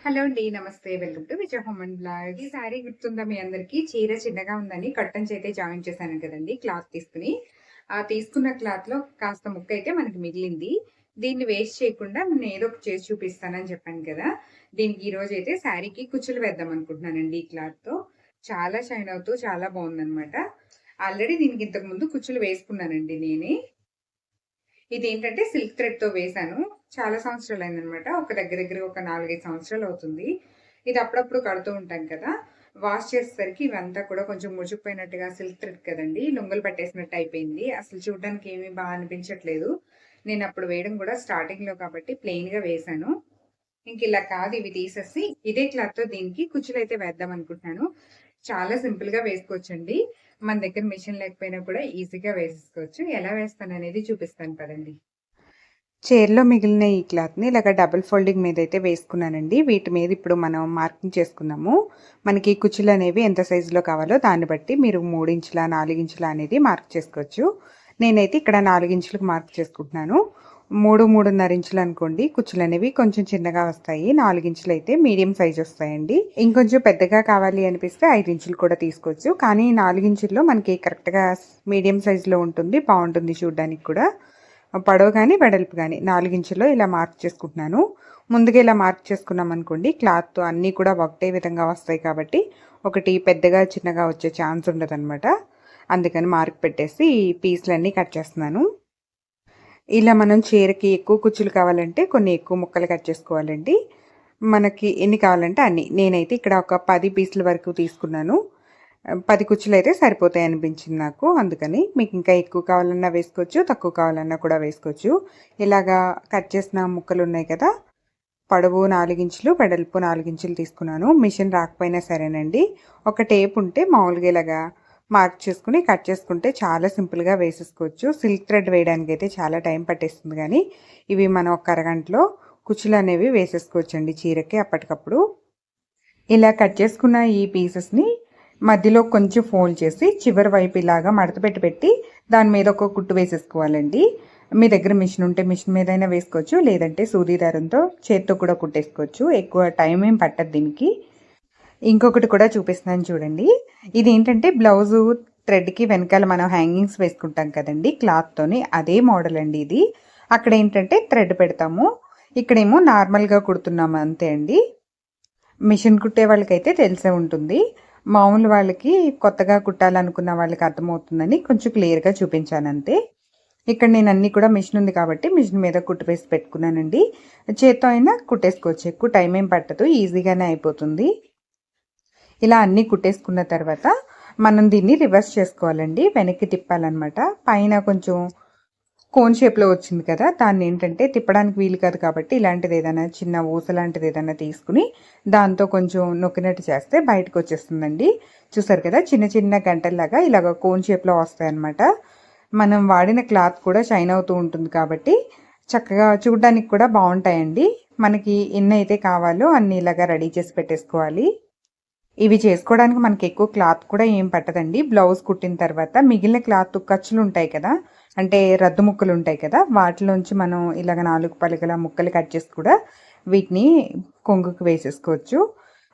Hello అండి నమస్తే. Welcome to Vijaya home and vlog ఈ సారీ గుర్తుందా మీ అందరికి? చీర చిన్నగా ఉందని కట్టన్స్ అయితే జాయిన్ చేశాను కదండి క్లాత్ తీసుకుని. ఆ తీసుకున్న క్లాత్లో కాస్త ముక్క అయితే మనకి మిగిలింది. దీన్ని వేస్ట్ చేయకుండా నేను ఏదో ఒకటి చేసి చూపిస్తానని చెప్పాను కదా. దీనికి ఈ రోజు అయితే శారీకి కుచ్చులు వేద్దాం అనుకుంటున్నానండి ఈ క్లాత్తో. చాలా షైన్ అవుతూ చాలా బాగుందనమాట ఆల్రెడీ దీనికి ఇంతకు ముందు కుచ్చులు వేసుకున్నానండి నేనే. ఇది ఏంటంటే సిల్క్ థ్రెడ్తో వేసాను చాలా సంవత్సరాలు అయిందనమాట ఒక దగ్గర దగ్గర ఒక నాలుగైదు సంవత్సరాలు అవుతుంది. ఇది అప్పుడప్పుడు కడుతూ ఉంటాం కదా. వాష్ చేసేసరికి ఇవంతా కూడా కొంచెం ముడుచుకుపోయినట్టుగా సిల్క్ థ్రెడ్ కదండి. లొంగలు పట్టేసినట్టు అయిపోయింది. అసలు చూడడానికి ఏమీ బాగా అనిపించట్లేదు. నేను అప్పుడు వేయడం కూడా స్టార్టింగ్లో కాబట్టి ప్లెయిన్గా వేసాను ఇంక ఇలా కాదు ఇవి తీసేసి ఇదే క్లాత్తో దీనికి కుచ్చులు అయితే వేద్దాం అనుకుంటున్నాను. చాలా సింపుల్గా వేసుకోవచ్చండి. మన దగ్గర మిషన్ లేకపోయినా కూడా ఈజీగా వేసేసుకోవచ్చు. ఎలా వేస్తాను అనేది చూపిస్తాను పదండి. చైర్లో మిగిలిన ఈ క్లాత్ని ఇలాగ డబుల్ ఫోల్డింగ్ మీద అయితే వేసుకున్నానండి. వీటి మీద ఇప్పుడు మనం మార్కింగ్ చేసుకున్నాము. మనకి కుచ్చులు అనేవి ఎంత సైజులో కావాలో దాన్ని బట్టి మీరు మూడించుల నాలుగించుల అనేది మార్క్ చేసుకోవచ్చు. నేనైతే ఇక్కడ నాలుగించులకు మార్క్ చేసుకుంటున్నాను. మూడు మూడున్నర ఇంచులు అనుకోండి. కుచ్చులు అనేవి కొంచెం చిన్నగా వస్తాయి. నాలుగించులు అయితే మీడియం సైజ్ వస్తాయండి. ఇంకొంచెం పెద్దగా కావాలి అనిపిస్తే ఐదు ఇంచులు కూడా తీసుకోవచ్చు. కానీ నాలుగించుల్లో మనకి కరెక్ట్గా మీడియం సైజులో ఉంటుంది. బాగుంటుంది చూడడానికి కూడా. పడవ కానీ వెడల్పు కానీ నాలుగించుల్లో ఇలా మార్క్ చేసుకుంటున్నాను. ముందుగా ఇలా మార్క్ చేసుకున్నాం అనుకోండి. క్లాత్ అన్నీ కూడా ఒకటే విధంగా వస్తాయి కాబట్టి ఒకటి పెద్దగా చిన్నగా వచ్చే ఛాన్స్ ఉండదు అందుకని మార్క్ పెట్టేసి పీస్లన్నీ కట్ చేస్తున్నాను. ఇలా మనం చీరకి ఎక్కువ కుచ్చులు కావాలంటే కొన్ని ఎక్కువ ముక్కలు కట్ చేసుకోవాలండి. మనకి ఎన్ని కావాలంటే అన్ని. నేనైతే ఇక్కడ ఒక పది పీసుల వరకు తీసుకున్నాను. పది కుచ్చులు అయితే సరిపోతాయి అనిపించింది నాకు. అందుకని మీకు ఇంకా ఎక్కువ కావాలన్నా వేసుకోవచ్చు తక్కువ కావాలన్నా కూడా వేసుకోవచ్చు. ఇలాగా కట్ చేసిన ముక్కలు ఉన్నాయి కదా పొడవు నాలుగించులు వెడల్పు నాలుగించులు తీసుకున్నాను. మిషన్ రాకపోయినా సరేనండి. ఒక టేప్ ఉంటే మామూలుగా ఇలాగా మార్క్ చేసుకుని కట్ చేసుకుంటే చాలా సింపుల్గా వేసేసుకోవచ్చు. సిల్క్ థ్రెడ్ వేయడానికి అయితే చాలా టైం పట్టేస్తుంది కానీ ఇవి మనం ఒక అరగంటలో కుచ్చులు అనేవి వేసేసుకోవచ్చు అండి చీరకి అప్పటికప్పుడు. ఇలా కట్ చేసుకున్న ఈ పీసెస్ని మధ్యలో కొంచెం ఫోల్డ్ చేసి చివరి వైపు ఇలాగా మడత పెట్టి పెట్టి దాని మీద ఒక కుట్టు వేసేసుకోవాలండి. మీ దగ్గర మిషన్ ఉంటే మిషన్ మీదైనా వేసుకోవచ్చు లేదంటే సూది దారంతో చేత్తో కూడా కుట్టేసుకోవచ్చు. ఎక్కువ టైం ఏం పట్టదు దీనికి. ఇంకొకటి కూడా చూపిస్తున్నాను చూడండి. ఇది ఏంటంటే బ్లౌజు థ్రెడ్కి వెనకాల మనం హ్యాంగింగ్స్ వేసుకుంటాం కదండి క్లాత్తోని అదే మోడల్ అండి ఇది. అక్కడ ఏంటంటే థ్రెడ్ పెడతాము. ఇక్కడేమో నార్మల్గా కుడుతున్నాము అంతే అండి. మిషన్ కుట్టే వాళ్ళకైతే తెలిసే ఉంటుంది. మామూలు వాళ్ళకి కొత్తగా కుట్టాలనుకున్న వాళ్ళకి అర్థమవుతుందని కొంచెం క్లియర్గా చూపించాను అంతే. ఇక్కడ నేను అన్నీ కూడా మిషన్ ఉంది కాబట్టి మిషన్ మీద కుట్టు వేసి పెట్టుకున్నానండి. చేత్తో అయినా కుట్టేసుకోవచ్చు. ఎక్కువ టైం ఏం పట్టదు. ఈజీగానే అయిపోతుంది. ఇలా అన్నీ కుట్టేసుకున్న తర్వాత మనం దీన్ని రివర్స్ చేసుకోవాలండి. వెనక్కి తిప్పాలన్నమాట. పైన కొంచెం కోన్ షేప్లో వచ్చింది కదా దాన్ని ఏంటంటే తిప్పడానికి వీలు కాదు కాబట్టి ఇలాంటిది ఏదైనా చిన్న ఊస లాంటిది ఏదైనా తీసుకుని దాంతో కొంచెం నొక్కినట్టు చేస్తే బయటకు వచ్చేస్తుందండి. చూసారు కదా చిన్న చిన్న గంటల్లాగా ఇలాగ కోన్ షేప్లో వస్తాయన్నమాట. మనం వాడిన క్లాత్ కూడా షైన్ అవుతూ ఉంటుంది కాబట్టి చక్కగా చూడడానికి కూడా బాగుంటాయండి. మనకి ఎన్ని అయితే కావాలో అన్ని ఇలాగా రెడీ చేసి పెట్టేసుకోవాలి. ఇవి చేసుకోవడానికి మనకి ఎక్కువ క్లాత్ కూడా ఏం పట్టదండి. బ్లౌజ్ కుట్టిన తర్వాత మిగిలిన క్లాత్ ఖర్చులు ఉంటాయి కదా. అంటే రద్దు ముక్కలు ఉంటాయి కదా. వాటిలోంచి మనం ఇలాగ నాలుగు పలుకల ముక్కలు కట్ చేసి కూడా వీటిని కొంగుకు వేసేసుకోవచ్చు.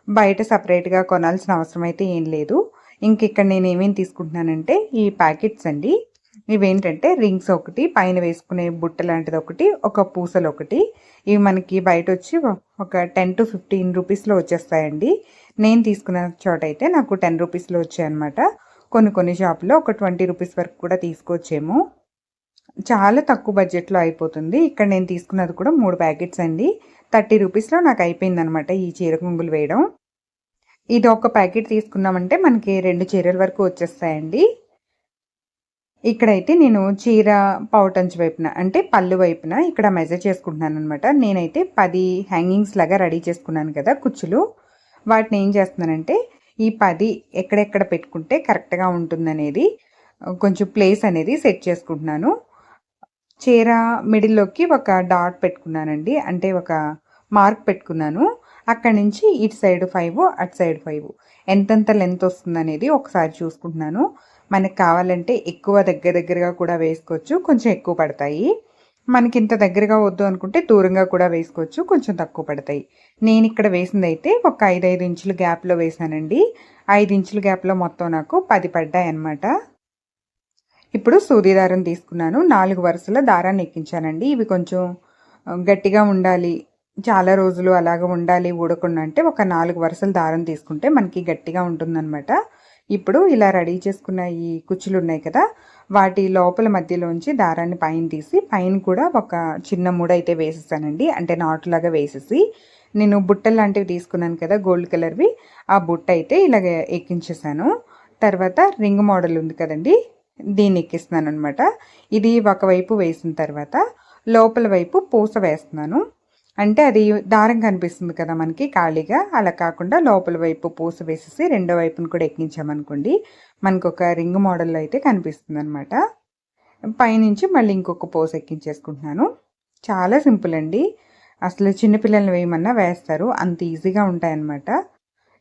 బయట సపరేట్గా కొనాల్సిన అవసరం అయితే ఏం లేదు. ఇంక ఇక్కడ నేను ఏమేమి తీసుకుంటున్నానంటే ఈ ప్యాకెట్స్ అండి. ఇవేంటంటే రింగ్స్ ఒకటి పైన వేసుకునే బుట్ట లాంటిది ఒకటి ఒక పూసలు ఒకటి. ఇవి మనకి బయట వచ్చి ఒక టెన్ టు ఫిఫ్టీన్ రూపీస్లో వచ్చేస్తాయండి. నేను తీసుకున్న చోట అయితే నాకు టెన్ రూపీస్లో వచ్చాయన్నమాట. కొన్ని కొన్ని షాపులో ఒక ట్వంటీ రూపీస్ వరకు కూడా తీసుకొచ్చేమో. చాలా తక్కువ బడ్జెట్లో అయిపోతుంది. ఇక్కడ నేను తీసుకున్నది కూడా మూడు ప్యాకెట్స్ అండి. థర్టీ రూపీస్లో నాకు అయిపోయింది అనమాట ఈ చీర కొంగులు వేయడం. ఇది ఒక ప్యాకెట్ తీసుకున్నామంటే మనకి రెండు చీరల వరకు వచ్చేస్తాయండి. ఇక్కడైతే నేను చీర పౌటంచు వైపున అంటే పళ్ళు వైపున ఇక్కడ మెజర్ చేసుకుంటున్నాను అనమాట నేనైతే పది హ్యాంగింగ్స్ లాగా రెడీ చేసుకున్నాను కదా కుచ్చులు. వాటిని ఏం చేస్తున్నానంటే ఈ పది ఎక్కడెక్కడ పెట్టుకుంటే కరెక్ట్గా ఉంటుందనేది కొంచెం ప్లేస్ అనేది సెట్ చేసుకుంటున్నాను. చీర మిడిల్లోకి ఒక డాట్ పెట్టుకున్నానండి. అంటే ఒక మార్క్ పెట్టుకున్నాను. అక్కడి నుంచి ఇటు సైడ్ ఫైవ్ అటు సైడ్ ఫైవ్. ఎంతెంత లెంత్ వస్తుంది అనేది ఒకసారి చూసుకుంటున్నాను. మనకు కావాలంటే ఎక్కువ దగ్గర దగ్గరగా కూడా వేసుకోవచ్చు. కొంచెం ఎక్కువ పడతాయి. మనకి ఇంత దగ్గరగా వద్దు అనుకుంటే దూరంగా కూడా వేసుకోవచ్చు కొంచెం తక్కువ పడతాయి. నేను ఇక్కడ వేసింది అయితే ఒక ఐదు ఐదు ఇంచుల గ్యాప్లో వేసానండి. ఐదు ఇంచుల గ్యాప్లో మొత్తం నాకు పది పడ్డాయి అన్నమాట ఇప్పుడు సూది దారం తీసుకున్నాను. నాలుగు వరుసల దారాన్ని ఎక్కించానండి. ఇవి కొంచెం గట్టిగా ఉండాలి. చాలా రోజులు అలాగ ఉండాలి ఊడకుండా అంటే ఒక నాలుగు వరుసల దారం తీసుకుంటే మనకి గట్టిగా ఉంటుందన్నమాట. ఇప్పుడు ఇలా రెడీ చేసుకున్న ఈ కుచ్చులు ఉన్నాయి కదా వాటి లోపల మధ్యలోంచి దారాన్ని పైన తీసి పైన కూడా ఒక చిన్న ముడ అయితే వేసేసానండి. అంటే నాటులాగా వేసేసి నేను బుట్టలు లాంటివి తీసుకున్నాను కదా గోల్డ్ కలర్వి ఆ బుట్ట అయితే ఇలాగ ఎక్కించేసాను. తర్వాత రింగ్ మోడల్ ఉంది కదండి దీన్ని ఎక్కిస్తున్నాను అనమాట ఇది ఒకవైపు వేసిన తర్వాత లోపల వైపు పూస వేస్తున్నాను. అంటే అది దారం కనిపిస్తుంది కదా మనకి ఖాళీగా. అలా కాకుండా లోపల వైపు పూస వేసేసి రెండో వైపును కూడా ఎక్కించామనుకోండి మనకు ఒక రింగ్ మోడల్లో అయితే కనిపిస్తుంది అనమాట పైనుంచి మళ్ళీ ఇంకొక పూస ఎక్కించేసుకుంటున్నాను. చాలా సింపుల్ అండి. అసలు చిన్నపిల్లల్ని వేయమన్నా వేస్తారు. అంత ఈజీగా ఉంటాయన్నమాట.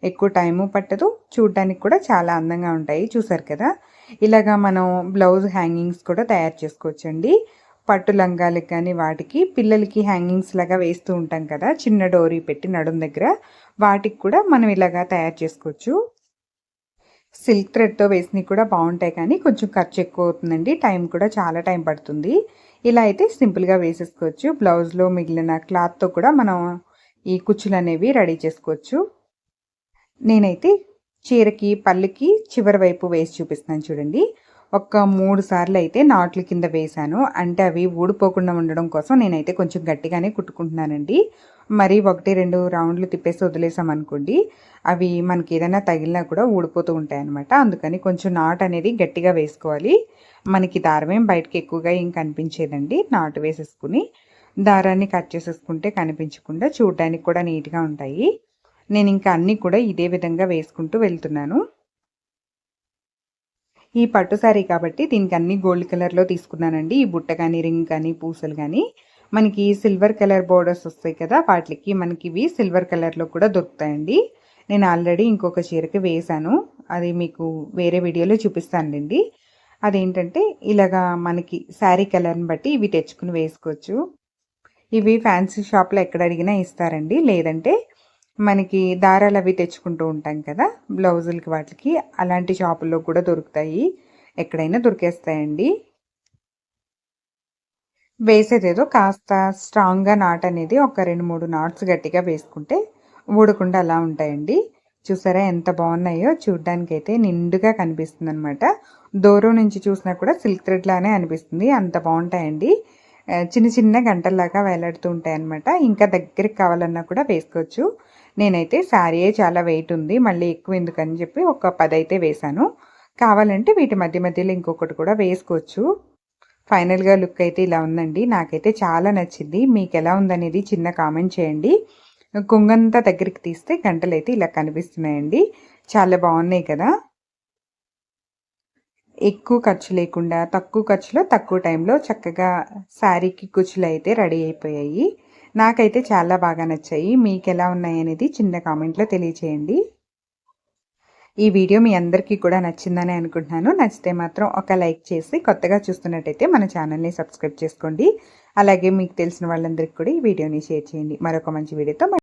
ఎక్కువ టైము పట్టదు. చూడడానికి కూడా చాలా అందంగా ఉంటాయి. చూసారు కదా? ఇలాగా మనం బ్లౌజ్ హ్యాంగింగ్స్ కూడా తయారు చేసుకోవచ్చండి. పట్టు లంగాలకు కానీ వాటికి పిల్లలకి హ్యాంగింగ్స్ లాగా వేస్తూ ఉంటాం కదా చిన్న డోరీ పెట్టి నడుం దగ్గర. వాటికి కూడా మనం ఇలాగా తయారు చేసుకోవచ్చు. సిల్క్ థ్రెడ్తో వేసినవి కూడా బాగుంటాయి కానీ కొంచెం ఖర్చు ఎక్కువ అవుతుందండి టైం కూడా చాలా టైం పడుతుంది. ఇలా అయితే సింపుల్గా వేసేసుకోవచ్చు. బ్లౌజ్లో మిగిలిన క్లాత్తో కూడా మనం ఈ కుచ్చులు అనేవి రెడీ చేసుకోవచ్చు. నేనైతే చీరకి పళ్ళుకి చివరి వైపు వేసి చూపిస్తున్నాను చూడండి. ఒక మూడు సార్లు అయితే నాట్లు కింద వేశాను. అంటే అవి ఊడిపోకుండా ఉండడం కోసం నేనైతే కొంచెం గట్టిగానే కుట్టుకుంటున్నానండి. మరి ఒకటి రెండు రౌండ్లు తిప్పేసి వదిలేసాం అనుకోండి అవి మనకి ఏదైనా తగిలినా కూడా ఊడిపోతూ ఉంటాయి అనమాట అందుకని కొంచెం నాట్ అనేది గట్టిగా వేసుకోవాలి. మనకి దారమేం బయటకి ఎక్కువగా ఏం కనిపించేదండి. నాటు వేసేసుకుని దారాన్ని కట్ చేసేసుకుంటే కనిపించకుండా చూడడానికి కూడా నీట్గా ఉంటాయి. నేను ఇంకా అన్నీ కూడా ఇదే విధంగా వేసుకుంటూ వెళ్తున్నాను. ఈ పట్టు శారీ కాబట్టి దీనికి అన్ని గోల్డ్ కలర్లో తీసుకున్నానండి. ఈ బుట్ట కానీ రింగ్ కానీ పూసలు కానీ మనకి సిల్వర్ కలర్ బోర్డర్స్ వస్తాయి కదా వాటికి మనకి ఇవి సిల్వర్ కలర్లో కూడా దొరుకుతాయండి. నేను ఆల్రెడీ ఇంకొక చీరకి వేశాను. అది మీకు వేరే వీడియోలో చూపిస్తానండి అదేంటంటే ఇలాగా మనకి శారీ కలర్ని బట్టి ఇవి తెచ్చుకుని వేసుకోవచ్చు. ఇవి ఫ్యాన్సీ షాప్లో ఎక్కడ అడిగినా ఇస్తారండి. లేదంటే మనకి దారాలు అవి తెచ్చుకుంటూ ఉంటాం కదా బ్లౌజులకి వాటికి అలాంటి షాపుల్లో కూడా దొరుకుతాయి. ఎక్కడైనా దొరికేస్తాయండి. వేసేదేదో కాస్త స్ట్రాంగ్గా నాట్ అనేది ఒక రెండు మూడు నాట్స్ గట్టిగా వేసుకుంటే ఊడకుండా అలా ఉంటాయండి. చూసారా ఎంత బాగున్నాయో? చూడ్డానికి అయితే నిండుగా కనిపిస్తుంది అనమాట దూరం నుంచి చూసినా కూడా సిల్క్ థ్రెడ్లానే అనిపిస్తుంది. అంత బాగుంటాయండి. చిన్న చిన్న గంటల్లాగా వేలాడుతూ ఉంటాయి అనమాట ఇంకా దగ్గరికి కావాలన్నా కూడా వేసుకోవచ్చు. నేనైతే శారీయే చాలా వెయిట్ ఉంది. మళ్ళీ ఎక్కువ ఎందుకని చెప్పి ఒక పది అయితే వేశాను. కావాలంటే వీటి మధ్య మధ్యలో ఇంకొకటి కూడా వేసుకోవచ్చు. ఫైనల్గా లుక్ అయితే ఇలా ఉందండి. నాకైతే చాలా నచ్చింది. మీకు ఎలా ఉందనేది చిన్న కామెంట్ చేయండి. కుంగంతా దగ్గరికి తీస్తే గంటలు అయితే ఇలా కనిపిస్తున్నాయండి. చాలా బాగున్నాయి కదా. ఎక్కువ ఖర్చు లేకుండా తక్కువ ఖర్చులో తక్కువ టైంలో చక్కగా శారీకి కుచ్చులు అయితే రెడీ అయిపోయాయి. నాకైతే చాలా బాగా నచ్చాయి. మీకు ఎలా ఉన్నాయి అనేది చిన్న కామెంట్లో తెలియచేయండి. ఈ వీడియో మీ అందరికీ కూడా నచ్చిందని అనుకుంటున్నాను. నచ్చితే మాత్రం ఒక లైక్ చేసి కొత్తగా చూస్తున్నట్టయితే మన ఛానల్ని సబ్స్క్రైబ్ చేసుకోండి. అలాగే మీకు తెలిసిన వాళ్ళందరికీ కూడా ఈ వీడియోని షేర్ చేయండి. మరొక మంచి వీడియోతో